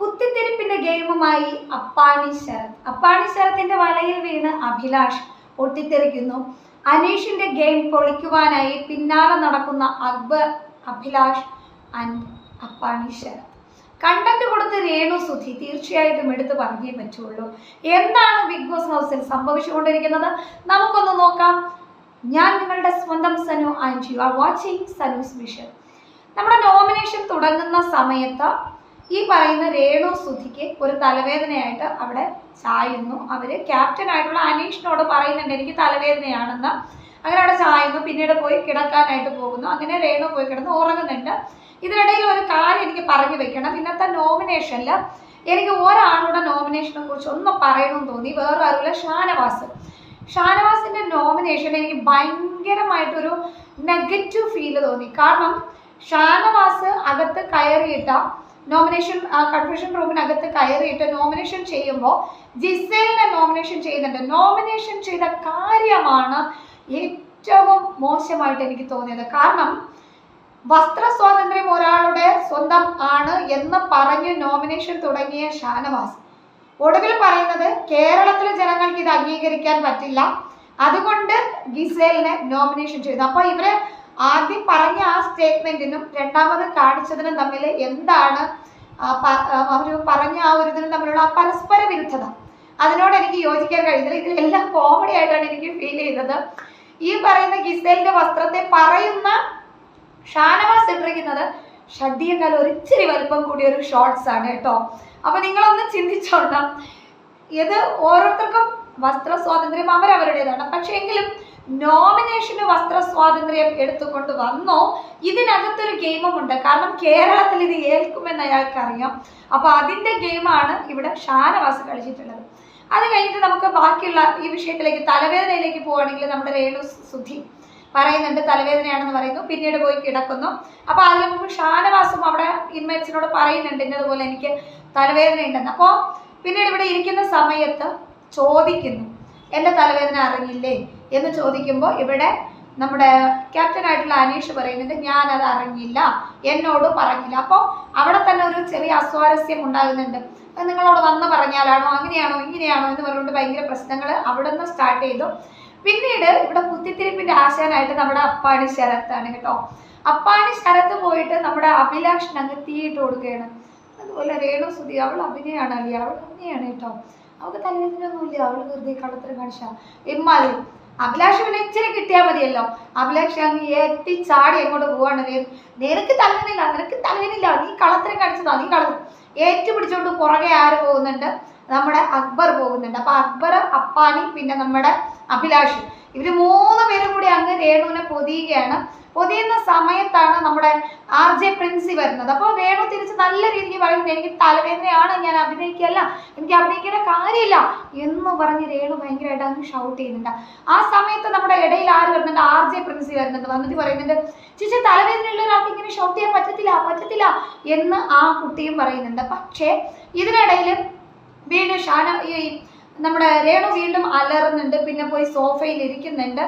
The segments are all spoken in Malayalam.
കുത്തിത്തിരിപ്പിന്റെ ഗെയിമുമായി അപ്പാണി ശരത്. അപ്പാണി ശരത്തിന്റെ വലയിൽ വീണ് അഭിലാഷ് പൊട്ടിത്തെറിക്കുന്നു. അനീഷിന്റെ ഗെയിം പൊളിക്കുവാനായി പിന്നാലെ നടക്കുന്ന അക്ബർ അഭിലാഷ് ആൻഡ് അപ്പാണി ശരത്. കണ്ടന്റ് കൊടുത്ത് രേണു സുധി തീർച്ചയായിട്ടും എടുത്തു പറഞ്ഞേ പറ്റുള്ളൂ. എന്താണ് ബിഗ് ബോസ് ഹൗസിൽ സംഭവിച്ചുകൊണ്ടിരിക്കുന്നത്? നമുക്കൊന്ന് നോക്കാം. ഞാൻ നിങ്ങളുടെ സ്വന്തം Sanu and you are watching Sanu's vision നമ്മുടെ നോമിനേഷൻ തുടങ്ങുന്ന സമയത്ത് ഈ പറയുന്ന രേണു സുധിക്ക് ഒരു തലവേദനയായിട്ട് അവിടെ ചായുന്നു. അവർ ക്യാപ്റ്റൻ ആയിട്ടുള്ള അനീഷിനോട് പറയുന്നുണ്ട് എനിക്ക് തലവേദനയാണെന്ന്. അങ്ങനെ അവിടെ ചായുന്നു പിന്നീട് പോയി കിടക്കാനായിട്ട് പോകുന്നു. അങ്ങനെ രേണു പോയി കിടന്ന് ഉറങ്ങുന്നുണ്ട്. ഇതിനിടയിൽ ഒരു കാര്യം എനിക്ക് പറഞ്ഞു വെക്കണം. ഇന്നത്തെ നോമിനേഷനിൽ എനിക്ക് ഒരാളുടെ നോമിനേഷനെ കുറിച്ച് ഒന്ന് പറയണമെന്ന് തോന്നി. വേറെ ആരുമില്ല. ഷാനവാസ്. ഷാനവാസിന്റെ നോമിനേഷൻ എനിക്ക് ഭയങ്കരമായിട്ടൊരു നെഗറ്റീവ് ഫീൽ തോന്നി. കാരണം ഷാനവാസ് അകത്ത് കയറിയിട്ട നോമിനേഷൻ കൺഫ്യൂഷൻ റൂമിനകത്ത് കയറിയിട്ട് നോമിനേഷൻ ചെയ്യുമ്പോൾ ജിസേലിനെ നോമിനേഷൻ ചെയ്യുന്നുണ്ട്. നോമിനേഷൻ ചെയ്ത കാര്യമാണ് ഏറ്റവും മോശമായിട്ട് എനിക്ക് തോന്നിയത്. കാരണം വസ്ത്ര സ്വാതന്ത്ര്യം ഒരാളുടെ സ്വന്തം ആണ് എന്ന് പറഞ്ഞ് നോമിനേഷൻ തുടങ്ങിയ ഷാനവാസ്. ഒടുവിൽ പറയുന്നത് കേരളത്തിലെ ജനങ്ങൾക്ക് ഇത് അംഗീകരിക്കാൻ പറ്റില്ല. അതുകൊണ്ട് ഗിസേലിനെ നോമിനേഷൻ ചെയ്തു. അപ്പൊ ഇവർ സ്റ്റേറ്റ്മെന്റിനും രണ്ടാമത് കാണിച്ചതിനും തമ്മിൽ എന്താണ് അവർ പറഞ്ഞ ആ ഒരു ഇതിനും തമ്മിലുള്ള ആ പരസ്പര വിരുദ്ധത. അതിനോട് എനിക്ക് യോജിക്കാൻ കഴിയുന്നില്ല. ഇതിലെല്ലാം കോമഡി ആയിട്ടാണ് എനിക്ക് ഫീൽ ചെയ്തത് ഈ പറയുന്ന ഗിസേലിന്റെ വസ്ത്രത്തെ പറയുന്ന ഷാനവാസ് ഇട്ടിരിക്കുന്നത് ഷഡിയേക്കാൾ ഒരിച്ചിരി വലിപ്പം കൂടിയ ഒരു ഷോർട്സ് ആണ് കേട്ടോ. അപ്പൊ നിങ്ങളൊന്ന് ചിന്തിച്ചോണം. ഇത് ഓരോരുത്തർക്കും വസ്ത്ര സ്വാതന്ത്ര്യം അവരവരുടേതാണ്. പക്ഷെ എങ്കിലും നോമിനേഷന് വസ്ത്ര സ്വാതന്ത്ര്യം എടുത്തുകൊണ്ട് വന്നോ. ഇതിനകത്തൊരു ഗെയിമും ഉണ്ട് കാരണം കേരളത്തിൽ ഇത് ഏൽക്കുമെന്ന് അയാൾക്ക് അറിയാം അപ്പൊ അതിന്റെ ഗെയിമാണ് ഇവിടെ ഷാനവാസ് കളിച്ചിട്ടുള്ളത്. അത് കഴിഞ്ഞിട്ട് നമുക്ക് ബാക്കിയുള്ള ഈ വിഷയത്തിലേക്ക് തലവേദനയിലേക്ക് പോവുകയാണെങ്കിൽ നമ്മുടെ രേണു സുധി പറയുന്നുണ്ട്. തലവേദനയാണെന്ന് പറയുന്നു. പിന്നീട് പോയി കിടക്കുന്നു. അപ്പൊ അതിന് മുമ്പ് ഷാനവാസും അവിടെ ഇൻമേറ്റ്സിനോട് പറയുന്നുണ്ട്. ഇന്നതുപോലെ എനിക്ക് തലവേദന ഉണ്ടെന്ന് അപ്പോൾ പിന്നീട് ഇവിടെ ഇരിക്കുന്ന സമയത്ത് ചോദിക്കുന്നു. എന്റെ തലവേദന അറിഞ്ഞില്ലേ എന്ന് ചോദിക്കുമ്പോൾ ഇവിടെ നമ്മുടെ ക്യാപ്റ്റൻ ആയിട്ടുള്ള അനീഷ് പറയുന്നുണ്ട് ഞാൻ അത് അറിഞ്ഞില്ല എന്നോട് പറഞ്ഞില്ല. അപ്പോൾ അവിടെ തന്നെ ഒരു ചെറിയ അസ്വാരസ്യം ഉണ്ടാകുന്നുണ്ട്. അത് നിങ്ങളോട് വന്ന് പറഞ്ഞാലാണോ അങ്ങനെയാണോ ഇങ്ങനെയാണോ? എന്ന് പറഞ്ഞുകൊണ്ട് ഭയങ്കര പ്രശ്നങ്ങൾ അവിടെ നിന്ന് സ്റ്റാർട്ട് ചെയ്തു. പിന്നീട് ഇവിടെ കുത്തിത്തിരിപ്പിന്റെ ആശാനായിട്ട് നമ്മുടെ അപ്പാണി ശരത്താണ് കേട്ടോ. അപ്പാണി ശരത്ത് പോയിട്ട് നമ്മുടെ അഭിലാഷിന് അങ്ങ് തീയിട്ട് കൊടുക്കുകയാണ്. അതുപോലെ രേണു സുധി അവൾ അഭിനയാണ് അല്ലേ അവൾ അഭിനയാണ് കേട്ടോ. അവൾക്ക് തലവേദനയൊന്നുമില്ല അവൾ വെറുതെ കള്ളത്തരം കാണിച്ച. ഇമ്മാതിരി. അഭിലാഷ് പിന്നെ ഇച്ചിരി കിട്ടിയാൽ മതിയല്ലോ. അഭിലാഷ് അങ്ങ് ഏറ്റി ചാടി എങ്ങോട്ട് പോവാണ്. നിനക്ക് തലവേനില്ല നിനക്ക് തലവേനില്ല നീ കള്ളത്തരം കാണിച്ചതാ നീ കള ഏറ്റു പിടിച്ചോണ്ട് പുറകെ ആര് പോകുന്നുണ്ട്? നമ്മുടെ അക്ബർ പോകുന്നുണ്ട്. അപ്പൊ അക്ബർ അപ്പാനി പിന്നെ നമ്മുടെ അഭിലാഷ്. ഇവർ മൂന്ന് പേരും കൂടി അങ്ങ് രേണുവിനെ പൊതിയുകയാണ്. പൊതിയുന്ന സമയത്താണ് നമ്മുടെ ആർ ജെ പ്രിൻസി വരുന്നത്. അപ്പോൾ വേണു തിരിച്ച് നല്ല രീതിക്ക് പറയുന്നത് എനിക്ക് തലവേദനയാണ് ഞാൻ അഭിനയിക്കല്ല എനിക്ക് അഭിനയിക്കേണ്ട കാര്യമില്ല എന്ന് പറഞ്ഞ് രേണു ഭയങ്കരമായിട്ട് അങ്ങ് ഷൗട്ട് ചെയ്യുന്നുണ്ട്. ആ സമയത്ത് നമ്മുടെ ഇടയിൽ ആര് വരുന്നുണ്ട്? ആർ ജെ പ്രിൻസി വരുന്നുണ്ട്. വന്നിട്ട് പറയുന്നുണ്ട് ചേച്ചി തലവേദനയുള്ള ഒരാൾക്ക് ഇങ്ങനെ ഷൗട്ട് ചെയ്യാൻ പറ്റത്തില്ല പറ്റത്തില്ല എന്ന് ആ കുട്ടിയും പറയുന്നുണ്ട്. പക്ഷേ ഇതിനിടയിൽ വീണ്ടും ഷാന നമ്മുടെ രേണു വീണ്ടും അലറുന്നുണ്ട് പിന്നെ പോയി സോഫയിൽ ഇരിക്കുന്നുണ്ട്.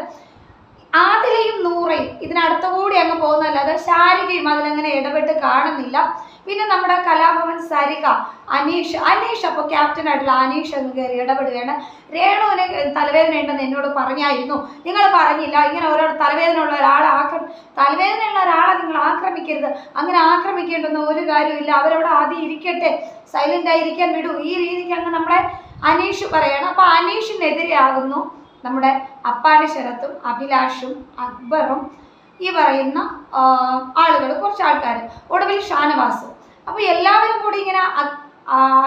ആദിലയും നൂറയും ഇതിനടുത്ത കൂടി അങ്ങ് പോകുന്നതല്ലാതെ ശാരികയും അതിലങ്ങനെ ഇടപെട്ട് കാണുന്നില്ല. പിന്നെ നമ്മുടെ കലാഭവൻ സരിക അനീഷ് അനീഷ് അപ്പോൾ ക്യാപ്റ്റൻ ആയിട്ടുള്ള അനീഷ് അങ്ങ് കയറി ഇടപെടുകയാണ്. രേണുവിന് തലവേദന ഉണ്ടെന്ന് എന്നോട് പറഞ്ഞായിരുന്നു. നിങ്ങൾ പറഞ്ഞില്ല. ഇങ്ങനെ ഓരോ തലവേദന ഉള്ള ഒരാളെ ആക്രം തലവേദനയുള്ള ഒരാളെ നിങ്ങൾ ആക്രമിക്കരുത്. അങ്ങനെ ആക്രമിക്കേണ്ടെന്ന് ഒരു കാര്യമില്ല അവരവിടെ ആദ്യം ഇരിക്കട്ടെ. സൈലന്റ് ആയിരിക്കാൻ വിടൂ. ഈ രീതിക്ക് അങ്ങ് നമ്മുടെ അനീഷ് പറയണം. അപ്പൊ അനീഷിനെതിരെയാകുന്നു നമ്മുടെ അപ്പാടി ശരത്തും അഭിലാഷും അക്ബറും ഈ പറയുന്ന ആളുകൾ കുറച്ച് ആൾക്കാർ ഒടുവിൽ ഷാനവാസ്. അപ്പോൾ എല്ലാവരും കൂടി ഇങ്ങനെ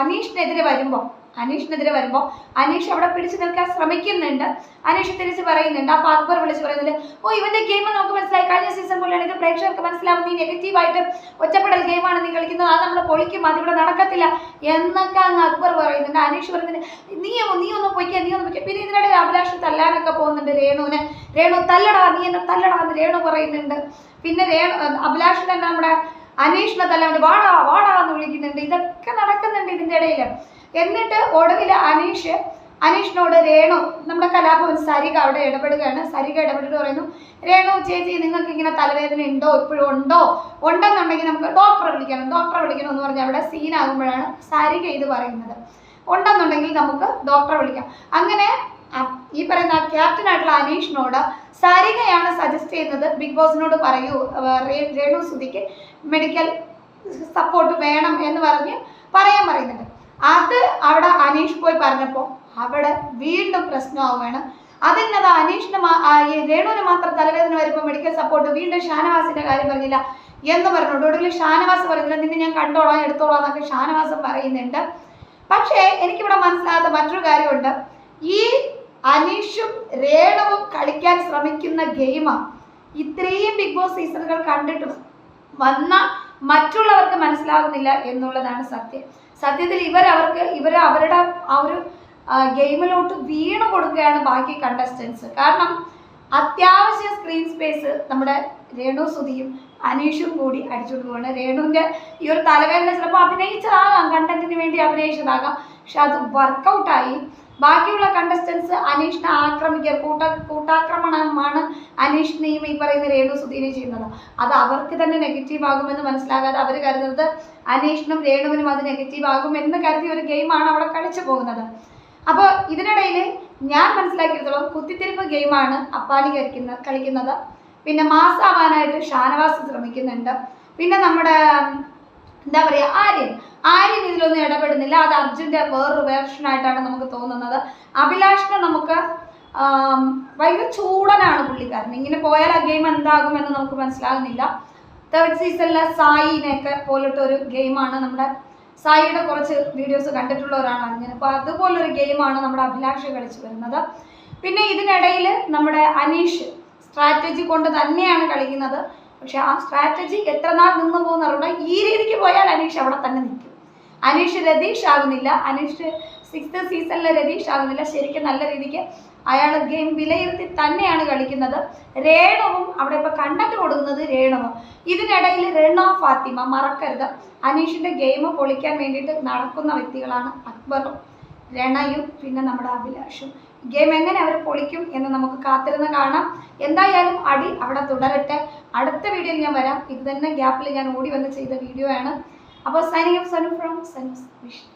അനീഷിനെതിരെ വരുമ്പോൾ അനീഷിനെതിരെ വരുമ്പോൾ അനീഷ് അവിടെ പിടിച്ചു നിൽക്കാൻ ശ്രമിക്കുന്നുണ്ട്. അനീഷ് തിരിച്ച് പറയുന്നുണ്ട്. അപ്പൊ അക്ബർ വിളിച്ച് പറയുന്നുണ്ട് ഓ ഇവന്റെ ഗെയിം നമുക്ക് മനസ്സിലായി. കഴിഞ്ഞ സീസൺ പോലെയാണ് ഇത് പ്രേക്ഷകർക്ക് മനസ്സിലാവും നീ നെഗറ്റീവായിട്ട് ഒറ്റപ്പെടൽ ഗെയിമാണ് നീ കളിക്കുന്നത്. അത് നമ്മളെ പൊളിക്കും. അതിവിടെ നടക്കത്തില്ല. എന്നൊക്കെ അങ്ങ് അക്ബർ പറയുന്നുണ്ട്. അനീഷ് പറയുന്നുണ്ട് നീ നീ ഒന്ന് പൊയ്ക്കുക നീ ഒന്ന് പൊയ്ക്കുക പിന്നെ ഇതിനിടയിൽ അഭിലാഷ് തല്ലാനൊക്കെ പോകുന്നുണ്ട് രേണുവിനെ. രേണു തല്ലടാ നീ എന്നെ തല്ലടാ എന്ന് രേണു പറയുന്നുണ്ട്. പിന്നെ രേണു അഭിലാഷ് തന്നെ നമ്മുടെ അനീഷിനെ തല്ലാണ്ട് വാടാ വാടാ എന്ന് വിളിക്കുന്നുണ്ട്. ഇതൊക്കെ നടക്കുന്നുണ്ട് ഇതിന്റെ ഇടയിൽ എന്നിട്ട് ഒടുവിൽ അനീഷ് അനീഷിനോട് രേണു നമ്മുടെ കലാഭവൻ സരിക അവിടെ ഇടപെടുകയാണ്. സരിക ഇടപെട്ടിട്ട് പറയുന്നു രേണു ചേച്ചി നിങ്ങൾക്ക് ഇങ്ങനെ തലവേദന ഉണ്ടോ? ഇപ്പോഴും ഉണ്ടോ? ഉണ്ടെന്നുണ്ടെങ്കിൽ നമുക്ക് ഡോക്ടറെ വിളിക്കണം. ഡോക്ടറെ വിളിക്കണം എന്ന് പറഞ്ഞാൽ അവിടെ സീനാകുമ്പോഴാണ് സരിക ഇത് പറയുന്നത്. ഉണ്ടെന്നുണ്ടെങ്കിൽ നമുക്ക് ഡോക്ടറെ വിളിക്കാം. അങ്ങനെ ഈ പറയുന്ന ക്യാപ്റ്റൻ ആയിട്ടുള്ള അനീഷിനോട് സരികയാണ് സജസ്റ്റ് ചെയ്യുന്നത് ബിഗ് ബോസിനോട് പറയൂ രേണു സുധിക്ക് മെഡിക്കൽ സപ്പോർട്ട് വേണം എന്ന് പറഞ്ഞ് പറയാൻ പറയുന്നുണ്ട്. അത് അവിടെ അനീഷ് പോയി പറഞ്ഞപ്പോൾ അവിടെ വീണ്ടും പ്രശ്നമാവുകയാണ്. അതിനത് അനീഷിന് രേണുവിന് മാത്രം തലവേദന വരുമ്പോൾ മെഡിക്കൽ സപ്പോർട്ട് വീണ്ടും ഷാനവാസിന്റെ കാര്യം പറഞ്ഞില്ല. എന്ന് പറഞ്ഞു ഒടുവിൽ ഷാനവാസ് പറഞ്ഞില്ല നിന്നെ ഞാൻ കണ്ടോളാം എടുത്തോളാം എന്നൊക്കെ ഷാനവാസം പറയുന്നുണ്ട്. പക്ഷേ എനിക്കിവിടെ മനസ്സിലാകാത്ത മറ്റൊരു കാര്യമുണ്ട്. ഈ അനീഷും രേണുവും കളിക്കാൻ ശ്രമിക്കുന്ന ഗെയിമാണ് ഇത്രയും ബിഗ് ബോസ് സീസണുകൾ കണ്ടിട്ട് വന്ന മറ്റുള്ളവർക്ക് മനസ്സിലാകുന്നില്ല എന്നുള്ളതാണ് സത്യം. സത്യത്തിൽ ഇവർ അവർക്ക് ഇവർ അവരുടെ ആ ഒരു ഗെയിമിലോട്ട് വീണു കൊടുക്കുകയാണ് ബാക്കി കണ്ടസ്റ്റൻസ് കാരണം അത്യാവശ്യ സ്ക്രീൻ സ്പേസ് നമ്മുടെ രേണു സുധിയും അനീഷും കൂടി അടിച്ചുകൊണ്ട് പോവാണ്. രേണുവിന്റെ ഈ ഒരു തലവേദന ചിലപ്പോൾ അഭിനയിച്ചതാകാം കണ്ടന്റിന് വേണ്ടി അഭിനയിച്ചതാകാം. പക്ഷെ അത് വർക്കൗട്ടായി ബാക്കിയുള്ള കണ്ടസ്റ്റൻസ് അനീഷിനെ ആക്രമിക്കുക കൂട്ട കൂട്ടാക്രമണമാണ് അനീഷിനെയും ഈ പറയുന്ന രേണു സുധീനെ ചെയ്യുന്നത് അത് അവർക്ക് തന്നെ നെഗറ്റീവ് ആകുമെന്ന് മനസ്സിലാകാതെ അവർ കരുതുന്നത് അനീഷിനും രേണുവിനും അത് നെഗറ്റീവ് ആകും എന്ന് കരുതി ഒരു ഗെയിമാണ് അവിടെ കളിച്ചു പോകുന്നത്. അപ്പോൾ ഇതിനിടയിൽ ഞാൻ മനസ്സിലാക്കിയിടത്തോളം കുത്തിത്തിരിപ്പ് ഗെയിമാണ് അപ്പാനി കളിക്കുന്ന കളിക്കുന്നത്. പിന്നെ മാസാവാനായിട്ട് ഷാനവാസ് ശ്രമിക്കുന്നുണ്ട്. പിന്നെ നമ്മുടെ എന്താ പറയുക ആര്യൻ. ആര്യൻ ഇതിലൊന്നും ഇടപെടുന്നില്ല. അത് അർജുന്റെ വേറൊരു വേർഷനായിട്ടാണ് നമുക്ക് തോന്നുന്നത്. അഭിലാഷിനെ നമുക്ക് ഭയങ്കര ചൂടനാണ് പുള്ളിക്കാരൻ. ഇങ്ങനെ പോയാൽ ആ ഗെയിം എന്താകും എന്ന് നമുക്ക് മനസ്സിലാകുന്നില്ല. തേർഡ് സീസണിലെ സായിനെയൊക്കെ പോലത്തെ ഒരു ഗെയിമാണ് നമ്മുടെ സായിയുടെ കുറച്ച് വീഡിയോസ് കണ്ടിട്ടുള്ളവരാണ് ഞാൻ അപ്പോൾ അതുപോലൊരു ഗെയിമാണ് നമ്മുടെ അഭിലാഷ് കളിച്ചു വരുന്നത്. പിന്നെ ഇതിനിടയിൽ നമ്മുടെ അനീഷ് സ്ട്രാറ്റജി കൊണ്ട് തന്നെയാണ് കളിക്കുന്നത്. പക്ഷെ ആ സ്ട്രാറ്റജി എത്ര നാൾ നിന്ന് പോകുന്നവരുടെ ഈ രീതിക്ക് പോയാൽ അനീഷ് അവിടെ തന്നെ നിൽക്കും. അനീഷ് രതീഷ് ആകുന്നില്ല. അനീഷ് സിക്സ്ത് സീസണിലെ രതീഷ് ആകുന്നില്ല. ശരിക്കും നല്ല രീതിക്ക് അയാൾ ഗെയിം വിലയിരുത്തി തന്നെയാണ് കളിക്കുന്നത്. രേണവും അവിടെ ഇപ്പോൾ കണ്ടന്റ് കൊടുക്കുന്നത് രേണുവും. ഇതിനിടയിൽ റെണ ഫാത്തിമ മറക്കരുത്. അനീഷിന്റെ ഗെയിം പൊളിക്കാൻ വേണ്ടിയിട്ട് നടക്കുന്ന വ്യക്തികളാണ് അക്ബറും രണയും പിന്നെ നമ്മുടെ അഭിലാഷും. ഗെയിം എങ്ങനെ അവർ പൊളിക്കും എന്ന് നമുക്ക് കാത്തിരുന്ന് കാണാം. എന്തായാലും അടി അവിടെ തുടരട്ടെ. അടുത്ത വീഡിയോയിൽ ഞാൻ വരാം. ഇത് തന്നെ ഗ്യാപ്പിൽ ഞാൻ ഓടി വന്ന് ചെയ്ത വീഡിയോ ആണ്. അപ്പോൾ സൈനിങ് സനു ഫ്രം സനു വിഷ്ണു.